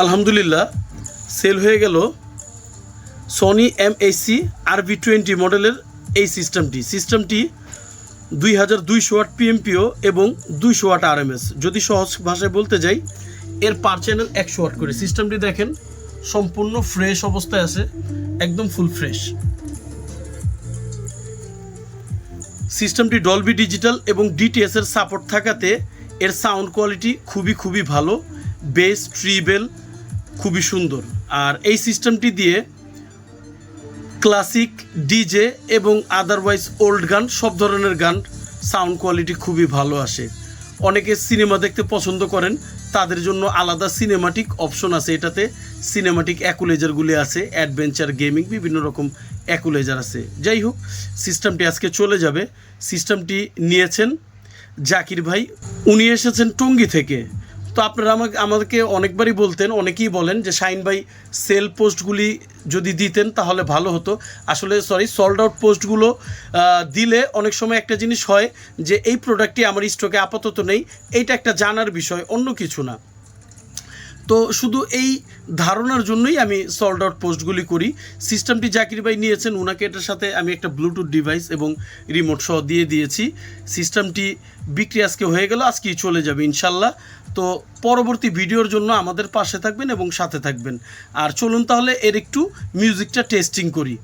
আলহামদুলিল্লাহ সেল হয়ে গেল Sony M AC R V twenty মডেলের এই সিস্টেমটি সিস্টেমটি দুই হাজার দুইশো ওয়াট পিএমপিও এবং দুইশো ওয়াট আরএমএস যদি সহজ ভাষায় বলতে যাই, এর পার চ্যানেল একশো ওয়াট করে। সিস্টেমটি দেখেন, সম্পূর্ণ ফ্রেশ অবস্থায় আছে, একদম ফুল ফ্রেশ সিস্টেমটি ডলবি ডিজিটাল এবং ডিটিএসের সাপোর্ট থাকাতে এর সাউন্ড কোয়ালিটি খুবই খুবই ভালো বেস ট্রিবেল খুবই সুন্দর। আর এই সিস্টেমটি দিয়ে ক্লাসিক ডিজে এবং আদারওয়াইজ ওল্ড গান, সব ধরনের গান সাউন্ড কোয়ালিটি খুবই ভালো আসে। অনেকে সিনেমা দেখতে পছন্দ করেন, তাদের জন্য আলাদা সিনেমাটিক অপশন আছে এটাতে। সিনেমাটিক অ্যাকুলেজারগুলি আছে অ্যাডভেঞ্চার গেমিং বিভিন্ন রকম অ্যাকুলেজার আছে। যাই হোক সিস্টেমটি আজকে চলে যাবে। সিস্টেমটি নিয়েছেন জাকির ভাই। উনি এসেছেন টঙ্গি থেকে। তো আপনারা আমাকে আমাদেরকে অনেকবারই বলতেন, অনেকেই বলেন যে শাইন ভাই সেল পোস্টগুলি যদি দিতেন তাহলে ভালো হতো। আসলে সরি সল্ড আউট পোস্টগুলো দিলে অনেক সময় একটা জিনিস হয় যে এই প্রোডাক্টটি আমার স্টকে আপাতত নেই, এইটা একটা জানার বিষয়, অন্য কিছু না। তো শুধু এই ধারণার জন্যই আমি সল্ড আউট পোস্টগুলি করি। সিস্টেমটি জাকির ভাই নিয়েছেন ওনাকে এটার সাথে আমি একটা ব্লুটুথ ডিভাইস এবং রিমোট সহ দিয়ে দিয়েছি। সিস্টেমটি বিক্রি আজকে হয়ে গেল, আজকেই চলে যাবে ইনশাল্লাহ। তো পরবর্তী ভিডিওর জন্য আমাদের পাশে থাকবেন এবং সাথে থাকবেন। আর চলুন তাহলে এর একটু মিউজিকটা টেস্টিং করি।